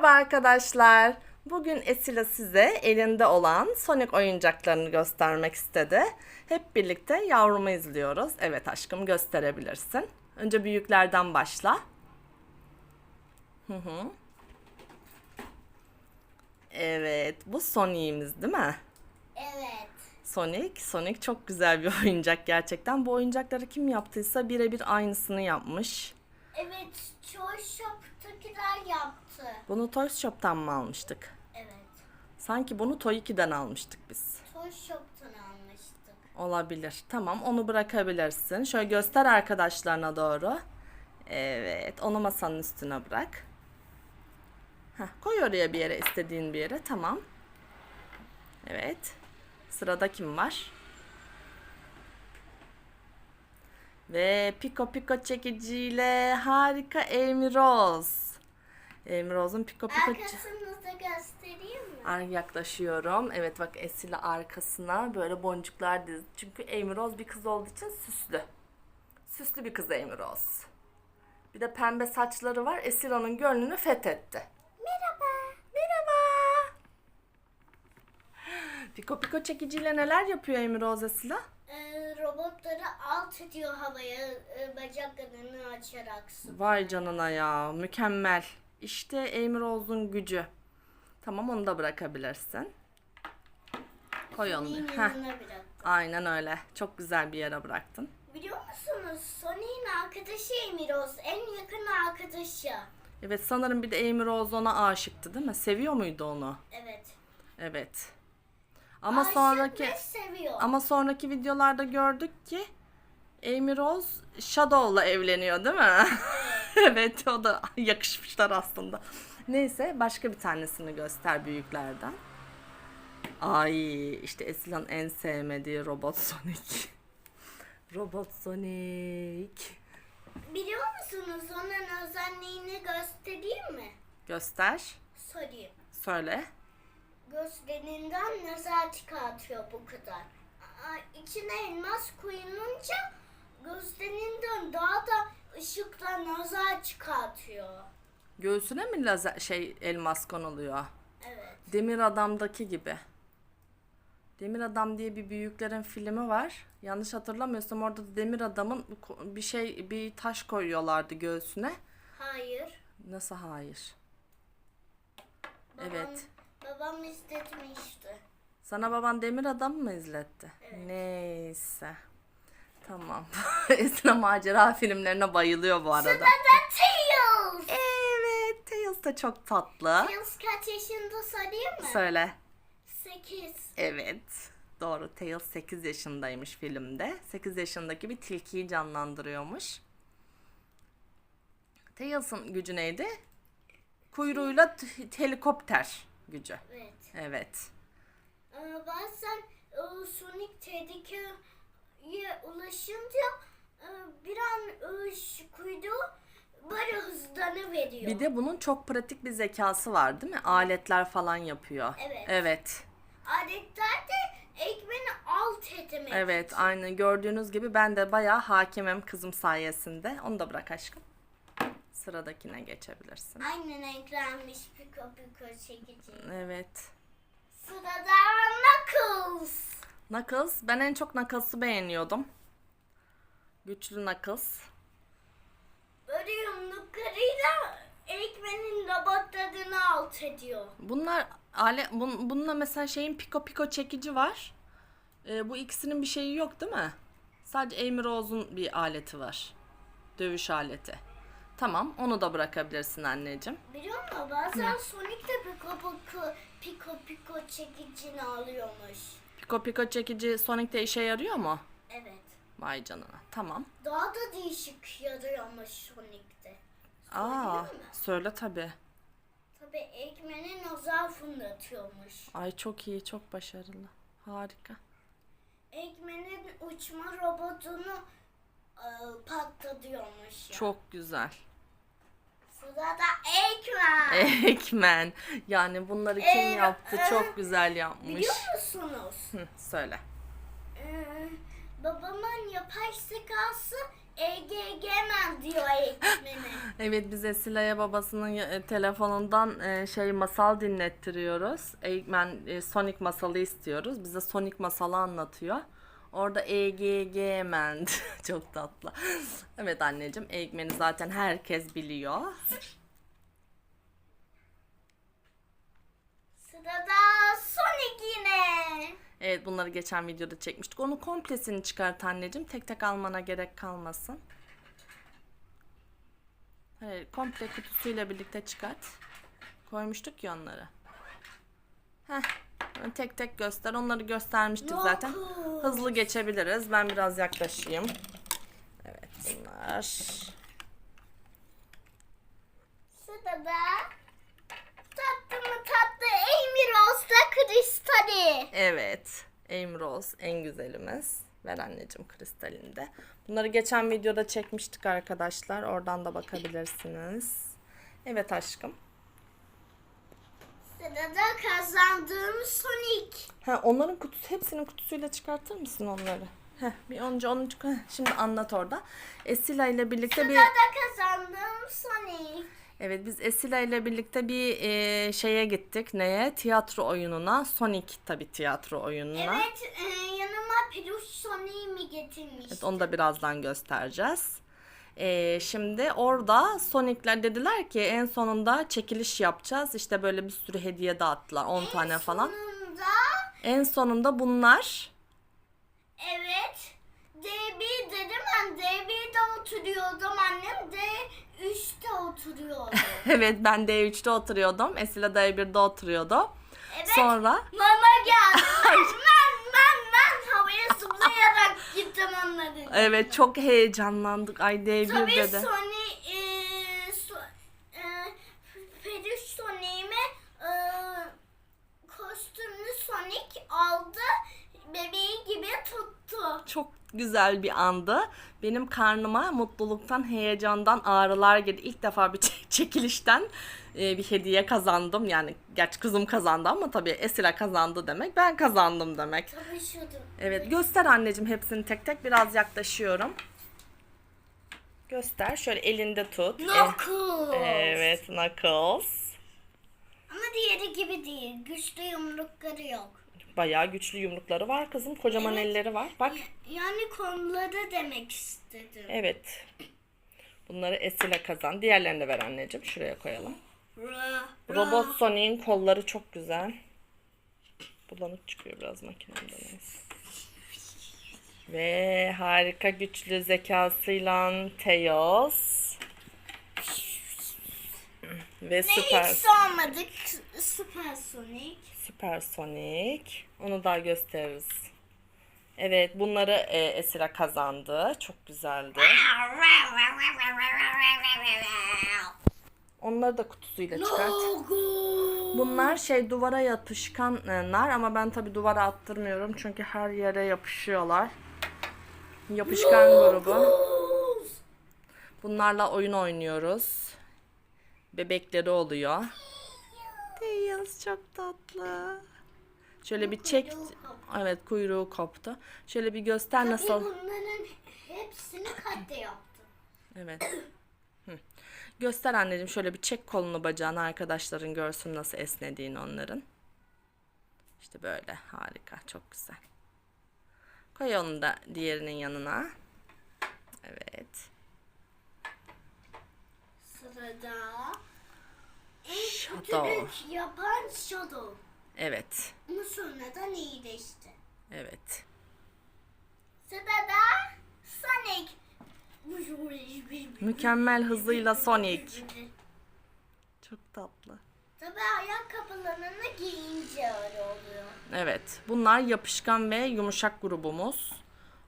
Merhaba arkadaşlar. Bugün Esila size elinde olan Sonic oyuncaklarını göstermek istedi. Hep birlikte yavrumu izliyoruz. Evet aşkım gösterebilirsin. Önce büyüklerden başla. Hı hı. Evet, bu Sonic'imiz değil mi? Evet. Sonic, Sonic çok güzel bir oyuncak gerçekten. Bu oyuncakları kim yaptıysa birebir aynısını yapmış. Evet. Toy Shop'takiler yaptı. Bunu Toy Shop'tan mı almıştık? Evet. Sanki bunu Toy 2'den almıştık biz. Toy Shop'tan almıştık. Olabilir. Tamam onu bırakabilirsin. Şöyle göster arkadaşlarına doğru. Evet onu masanın üstüne bırak. Heh, koy oraya bir yere istediğin bir yere. Tamam. Evet. Sırada kim var? Ve Piko Piko çekiciyle harika Amy Rose. Amy Rose'un Piko Piko... Arkasını da göstereyim mi? Yaklaşıyorum. Evet bak Esila arkasına böyle boncuklar dizdi. Çünkü Amy Rose bir kız olduğu için süslü. Süslü bir kız Amy Rose. Bir de pembe saçları var. Esila'nın gönlünü fethetti. Merhaba. Merhaba. Piko Piko çekiciyle neler yapıyor Amy Rose Esila? Ee, robotları alt ediyor havaya e, bacaklarını açarak. Vay canına ya. Mükemmel. İşte Rose'un gücü. Tamam onu da bırakabilirsin. Koy onu. Heh, yanına aynen öyle. Çok güzel bir yere bıraktın. Biliyor musunuz? Sony'in arkadaşı Rose. En yakın arkadaşı. Evet sanırım bir de Rose ona aşıktı değil mi? Seviyor muydu onu? Evet. Evet. Ama Aşık sonraki ve seviyor. ama sonraki videolarda gördük ki Amy Rose Shadow'la evleniyor değil mi? evet o da yakışmışlar aslında. Neyse başka bir tanesini göster büyüklerden. Ay işte Esila'nın en sevmediği Robot Sonic. Robot Sonic. Biliyor musunuz onun özelliğini göstereyim mi? Göster. Sorayım. Söyle. Gözlerinden nazar çıkartıyor bu kadar. Aa, İçine elmas koyulunca gözlerinden daha da ışıkla nazar çıkartıyor. Göğsüne mi lazer şey elmas konuluyor? Evet. Demir Adam'daki gibi. Demir Adam diye bir büyüklerin filmi var. Yanlış hatırlamıyorsam orada da Demir Adam'ın bir şey bir taş koyuyorlardı göğsüne. Hayır. Nasıl hayır? Babam, Evet. Babam istetmişti. Sana baban Demir Adam mı izletti? Evet. Neyse. Tamam. Esra macera filmlerine bayılıyor bu arada. Sırada Tails. Evet, Tails da çok tatlı. Tails kaç yaşında sorayım mı? Söyle. 8. Evet. Doğru. Tails 8 yaşındaymış filmde. 8 yaşındaki bir tilkiyi canlandırıyormuş. Tails'ın gücü neydi? Kuyruğuyla helikopter gücü. Evet. Evet. Ee, bazen e, Sonic tehlikeye ulaşınca e, bir an kuyruğu böyle hızlanıveriyor. Bir de bunun çok pratik bir zekası var değil mi? Aletler falan yapıyor. Evet. Evet. Aletler de ekmeni alt etmek. Evet, aynı gördüğünüz gibi ben de bayağı hakimim kızım sayesinde. Onu da bırak aşkım. Sıradakine geçebilirsin. Aynen renklenmiş piko piko çekici. Evet. Sırada Knuckles. Knuckles. Ben en çok Knuckles'ı beğeniyordum. Güçlü Knuckles. Böyle yumruklarıyla ekmenin robotlarını alt ediyor. Bunlar ale bun, bununla mesela şeyin Pico Pico çekici var. Ee, bu ikisinin bir şeyi yok değil mi? Sadece Amy Rose'un bir aleti var. Dövüş aleti. Tamam, onu da bırakabilirsin anneciğim. Biliyor musun bazen Sonic de piko piko, piko piko çekicini alıyormuş. Pico Pico çekici Sonic'te işe yarıyor mu? Evet. Vay canına. Tamam. Daha da değişik yarıyormuş Sonic'te. Aa, mi? söyle tabii. Tabii ekmenin nazar fırlatıyormuş. Ay çok iyi, çok başarılı. Harika. Ekmenin uçma robotunu e, patlatıyormuş. Ya. Çok güzel. Sırada Ekmen. Ekmen. Yani bunları kim Ee, yaptı? e, Çok güzel yapmış. Biliyor musunuz? Hı, söyle. Ee, babamın yapay zekası EGG'men diyor eğitmeni. Evet biz Esila'ya babasının e, telefonundan e, şey masal dinlettiriyoruz. Eggman e, Sonic masalı istiyoruz. Bize Sonic masalı anlatıyor. Orada Eggman çok tatlı. Evet anneciğim Eggman'i zaten herkes biliyor. Sırada Sonic yine. Evet bunları geçen videoda çekmiştik. Onu komplesini çıkart anneciğim. Tek tek almana gerek kalmasın. Hayır, komple kutusuyla birlikte çıkart. Koymuştuk ya onları. Heh. Tek tek göster. Onları göstermiştik zaten. Dokuz. Hızlı geçebiliriz. Ben biraz yaklaşayım. Evet bunlar. Sırada tatlı mı tatlı Amy Rose'la Kristali. Evet. Rose en güzelimiz. Ver anneciğim kristalinde. Bunları geçen videoda çekmiştik arkadaşlar. Oradan da bakabilirsiniz. Evet aşkım. Sırada kazandığım Sonic. Ha onların kutusu hepsinin kutusuyla çıkartır mısın onları? Heh, bir önce onu çıkar. Şimdi anlat orada. Esila ile birlikte bir Sırada kazandığım Sonic. Evet biz Esila ile birlikte bir e, şeye gittik. Neye? Tiyatro oyununa. Sonic tabi tiyatro oyununa. Evet e, yanıma peluş Sonic'imi getirmiş. Evet, onu da birazdan göstereceğiz. Ee, şimdi orada Sonic'ler dediler ki en sonunda çekiliş yapacağız. İşte böyle bir sürü hediye dağıttılar. 10 tane falan. Sonunda En sonunda bunlar evet D1 dedim ben D1'de oturuyordum annem D3'te oturuyordu. evet ben D3'te oturuyordum. Esila D1'de oturuyordu. Evet. Sonra Mama geldi. ben ben ben havaya zıplayarak onların. evet çok heyecanlandık. Ay D1 Tabii dedi. Sony e, so, e, peluş Sonic'ime e, kostümlü Sonic aldı. Bebeği gibi tuttu. Çok güzel bir andı. Benim karnıma mutluluktan, heyecandan ağrılar girdi. İlk defa bir çek- çekilişten e, bir hediye kazandım. Yani gerçi kızım kazandı ama tabii Esila kazandı demek. Ben kazandım demek. Evet göster anneciğim hepsini tek tek. Biraz yaklaşıyorum. Göster. Şöyle elinde tut. E- Knuckles. evet Knuckles. Ama diğeri gibi değil. Güçlü yumrukları yok. Bayağı güçlü yumrukları var kızım. Kocaman Evet. elleri var. Bak. Yani kolları demek istedim. Evet. Bunları Esila kazan. Diğerlerini de ver anneciğim. Şuraya koyalım. Robot Sonic'in kolları çok güzel. Bulanık çıkıyor biraz makinemde neyse. Ve harika güçlü zekasıyla Teos. Ve Ne süper hiç sormadık. Süper Sonic. süper Sonic. Onu da gösteririz. Evet bunları e, Esra kazandı. Çok güzeldi. Onları da kutusuyla çıkart. Bunlar şey duvara yapışkanlar ama ben tabi duvara attırmıyorum çünkü her yere yapışıyorlar. Yapışkan grubu. Bunlarla oyun oynuyoruz. Bebekleri oluyor. Tails çok tatlı. Şöyle bir çek. Evet kuyruğu koptu. Şöyle bir göster Tabii nasıl. bunların hepsini katte yaptım. Evet. Göster anneciğim şöyle bir çek kolunu bacağını arkadaşların görsün nasıl esnediğini onların. İşte böyle harika çok güzel. Koy onu da diğerinin yanına. Evet. Sırada en Shadow. kötülük yapan Shadow. Evet. Ama sonradan iyileşti. Evet. Sırada Sonic. Mükemmel hızıyla Sonic. Çok tatlı. Tabii ayakkabılarını giyince öyle oluyor. Evet. Bunlar yapışkan ve yumuşak grubumuz.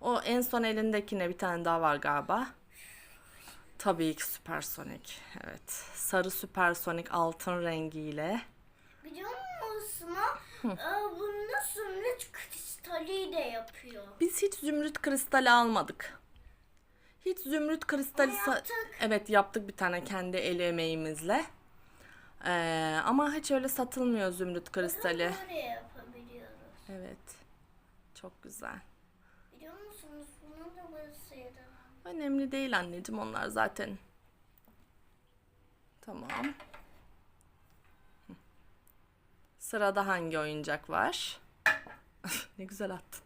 O en son elindekine bir tane daha var galiba. Tabii ki Supersonic. Evet. Sarı Supersonic altın rengiyle. Biliyor musun? Ee, Bunu sünnet kristaliyle yapıyor. Biz hiç zümrüt kristali almadık. Hiç zümrüt kristali sa- Yaptık. Evet yaptık bir tane kendi el emeğimizle. Ee, ama hiç öyle satılmıyor zümrüt kristali. Böyle yapabiliyoruz. Evet. Çok güzel. Biliyor musunuz? Bunun da burasıydı. Önemli değil anneciğim onlar zaten. Tamam. Sırada hangi oyuncak var? ne güzel attın.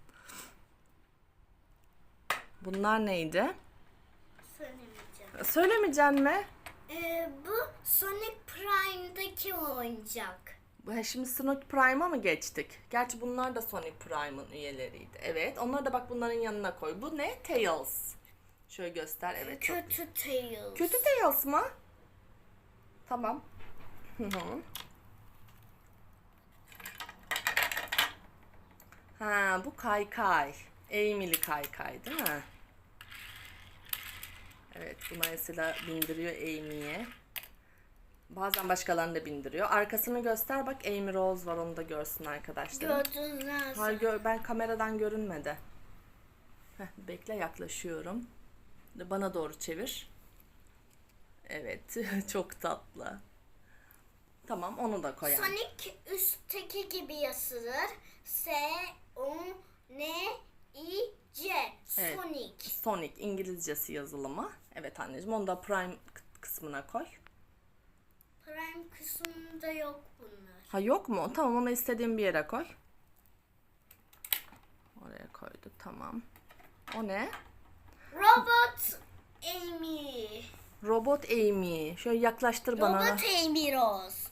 Bunlar neydi? Söylemeyeceğim. Söylemeyeceksin mi? Ee, bu Sonic Prime'daki oyuncak. Şimdi Sonic Prime'a mı geçtik? Gerçi bunlar da Sonic Prime'ın üyeleriydi. Evet. Onları da bak bunların yanına koy. Bu ne? Tails. Şöyle göster. Evet. çok Kötü Tails. Kötü Tails mı? Tamam. Hı hı. ha bu kaykay. Eğimili kaykay değil mi? Evet buna mesela bindiriyor Amy'ye. Bazen başkalarını da bindiriyor. Arkasını göster bak Amy Rose var onu da görsün arkadaşlar. Gördünüz Hayır gör, ben kameradan görünmedi. Heh, bekle yaklaşıyorum. Bana doğru çevir. Evet çok tatlı. Tamam onu da koy. yani. Sonic üstteki gibi yazılır. S O N I C. Evet. Sonic. Sonic İngilizcesi yazılımı. Evet anneciğim onu da Prime kısmına koy. Prime kısmında yok bunlar. Ha yok mu? Tamam onu istediğin bir yere koy. Oraya koyduk tamam. O ne? Robot Amy. Robot Amy. Şöyle yaklaştır bana. Robot Amy Rose.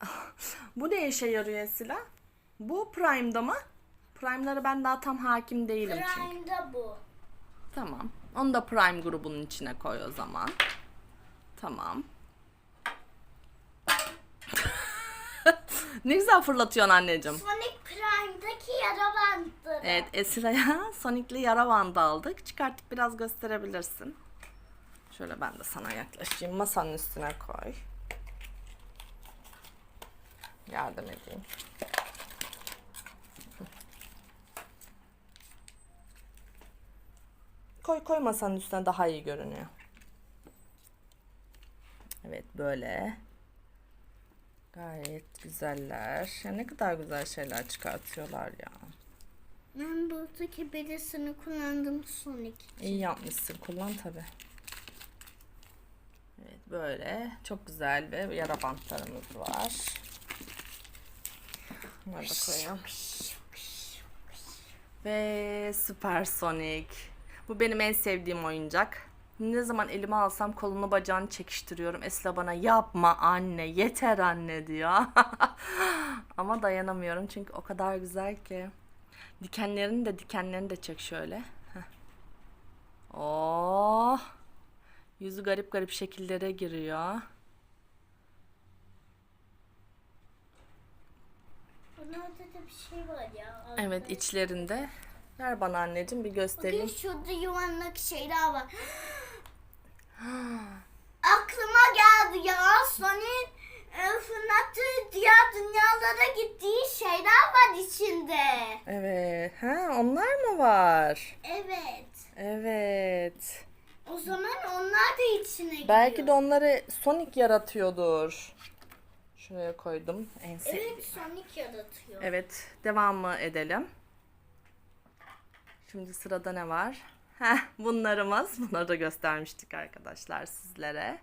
Bu ne işe yarıyor Esila? Bu Prime'da mı? Prime'lara ben daha tam hakim değilim çünkü. Prime'da bu. Tamam. Onu da Prime grubunun içine koy o zaman. Tamam. ne güzel fırlatıyorsun anneciğim. Sonic Prime'daki yara bandı. Evet Esra'ya Sonic'li yara bandı aldık. Çıkartıp biraz gösterebilirsin. Şöyle ben de sana yaklaşayım. Masanın üstüne koy. Yardım edeyim. Koy koy masanın üstüne daha iyi görünüyor. Evet böyle. Gayet güzeller. Ya ne kadar güzel şeyler çıkartıyorlar ya. Ben buradaki birisini kullandım Sonic. İyi yapmışsın. Kullan tabi. Evet böyle çok güzel ve yara bantlarımız var. Bunları da koyalım. Ve Super Sonic. Bu benim en sevdiğim oyuncak. Ne zaman elime alsam kolunu bacağını çekiştiriyorum. Esla bana yapma anne yeter anne diyor. Ama dayanamıyorum çünkü o kadar güzel ki. Dikenlerini de dikenlerini de çek şöyle. Heh. Oh. Yüzü garip garip şekillere giriyor. Da bir şey var ya. Evet içlerinde. Ver bana anneciğim bir göstereyim. Bakın şurada yuvarlak şeyler var. Aklıma geldi ya. Sonic e, fırlattığı diğer dünyalara gittiği şeyler var içinde. Evet. Ha onlar mı var? Evet. Evet. O zaman onlar da içine giriyor. Belki de onları Sonic yaratıyordur. Şuraya koydum. En. Evet Sonic yaratıyor. Evet, devamı edelim. Şimdi sırada ne var? Heh, bunlarımız. Bunları da göstermiştik arkadaşlar sizlere.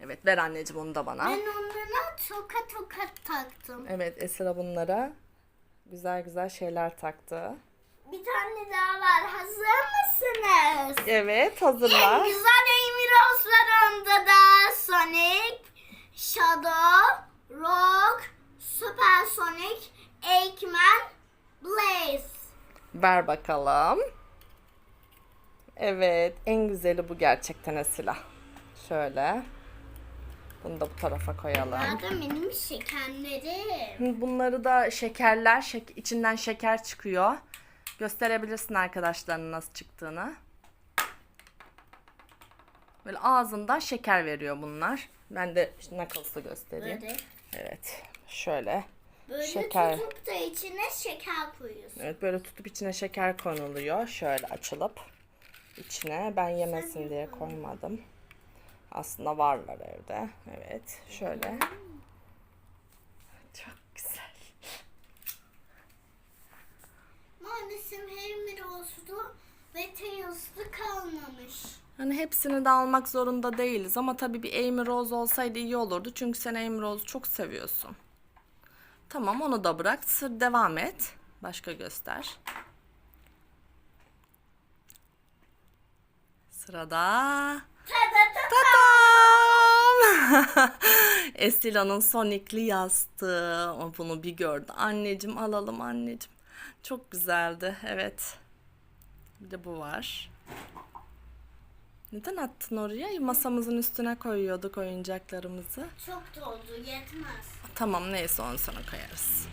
Evet, ver anneciğim onu da bana. Ben onlara toka toka taktım. Evet, Esra bunlara güzel güzel şeyler taktı. Bir tane daha var. Hazır mısınız? Evet, En hazırla. güzel Emiros'larında da Sonic, Shadow, Rock, Super Sonic, Eggman, Blaze. Ver bakalım. Evet, en güzeli bu gerçekten Esra. Şöyle. Bunu da bu tarafa koyalım. Nerede benim şekerlerim? Bunları da şekerler, şek- içinden şeker çıkıyor. Gösterebilirsin arkadaşlarına nasıl çıktığını. Böyle ağzından şeker veriyor bunlar. Ben de Knuckles'ı göstereyim. Böyle. Evet. Şöyle. Böyle Şeker. tutup da içine şeker koyuyorsun. Evet böyle tutup içine şeker konuluyor. Şöyle açılıp içine. Ben yemesin diye koymadım. Aslında varlar evde. Evet. Şöyle. Çok güzel. Maalesef Emiros'tu ve Ve Tails'lı kalmamış. Hani hepsini de almak zorunda değiliz ama tabii bir Amy Rose olsaydı iyi olurdu. Çünkü sen Amy Rose'u çok seviyorsun. Tamam onu da bırak. Sır devam et. Başka göster. Sırada Ta ta ta. Tadam! Estila'nın Sonic'li yastığı. O bunu bir gördü. Anneciğim alalım anneciğim. Çok güzeldi. Evet. Bir de bu var. Neden attın oraya? Masamızın üstüne koyuyorduk oyuncaklarımızı. Çok doldu yetmez. Tamam neyse onu sonra koyarız.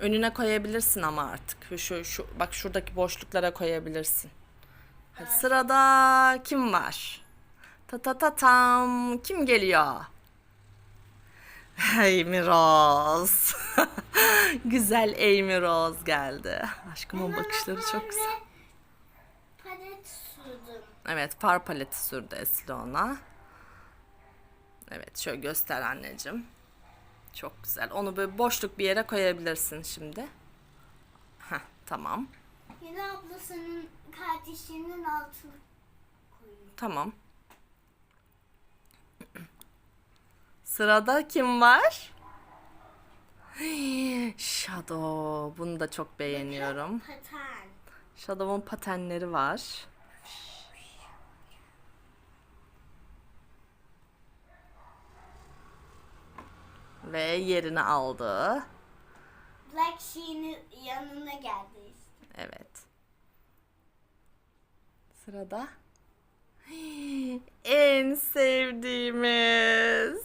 Önüne koyabilirsin ama artık. Şu, şu bak şuradaki boşluklara koyabilirsin. Hadi sırada kim var? Ta ta ta tam. Kim geliyor? Amy Rose. güzel Amy Rose geldi. Aşkımın bakışları çok güzel. Palet sürdüm. Evet far paleti sürdü Esli ona. Evet şöyle göster anneciğim. Çok güzel. Onu böyle boşluk bir yere koyabilirsin şimdi. Heh, tamam. Yine ablasının kardeşinin altına koyuyor. Tamam. Sırada kim var? Shadow. Bunu da çok beğeniyorum. Patern. Shadow'un patenleri var. Ve yerini aldı. Black Sheep'in yanına geldi işte. Evet. Sırada en sevdiğimiz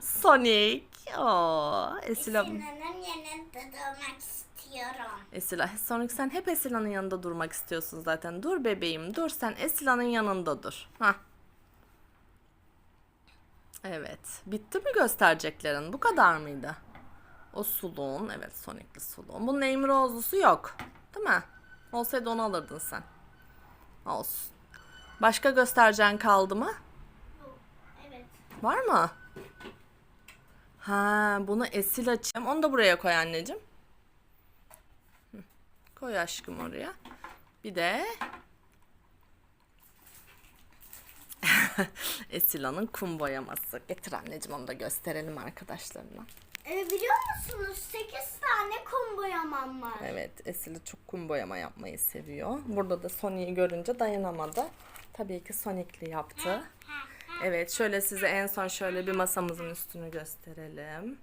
Sonic. Oo, Esila. Sinan'ın yanında durmak istiyorum. Esila, Sonic sen hep Esila'nın yanında durmak istiyorsun zaten. Dur bebeğim, dur sen Esila'nın yanında dur. Hah. Evet. Bitti mi göstereceklerin? Bu kadar mıydı? O suluğun, evet Sonic'li suluğun. Bunun Amy Rose'lusu yok. Değil mi? Olsaydı onu alırdın sen. Olsun. Başka göstereceğin kaldı mı? Yok. Evet. Var mı? Ha, bunu esil açayım. Onu da buraya koy anneciğim. Koy aşkım oraya. Bir de Esila'nın kum boyaması. Getir anneciğim onu da gösterelim arkadaşlarına. Ee, biliyor musunuz 8 tane kum boyamam var. Evet, Esila çok kum boyama yapmayı seviyor. Burada da Sonic'i görünce dayanamadı. Tabii ki Sonic'li yaptı. Evet, şöyle size en son şöyle bir masamızın üstünü gösterelim.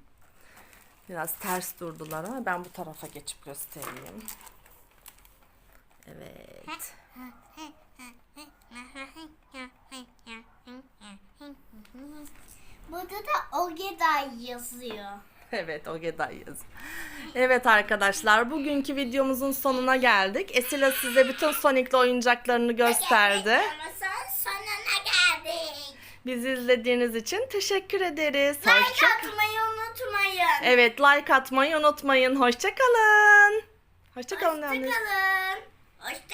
Biraz ters durdular ama ben bu tarafa geçip göstereyim. Evet. Burada da Ogeda yazıyor. Evet, o yazıyor. Evet arkadaşlar, bugünkü videomuzun sonuna geldik. Esila size bütün Sonic'li oyuncaklarını gösterdi. Sonuna geldik. Bizi izlediğiniz için teşekkür ederiz. Like Hoşça atmayı unutmayın. Evet, like atmayı unutmayın. Hoşça kalın. Hoşça kalın anneciğim. Hoşçakalın. Hoşçakalın.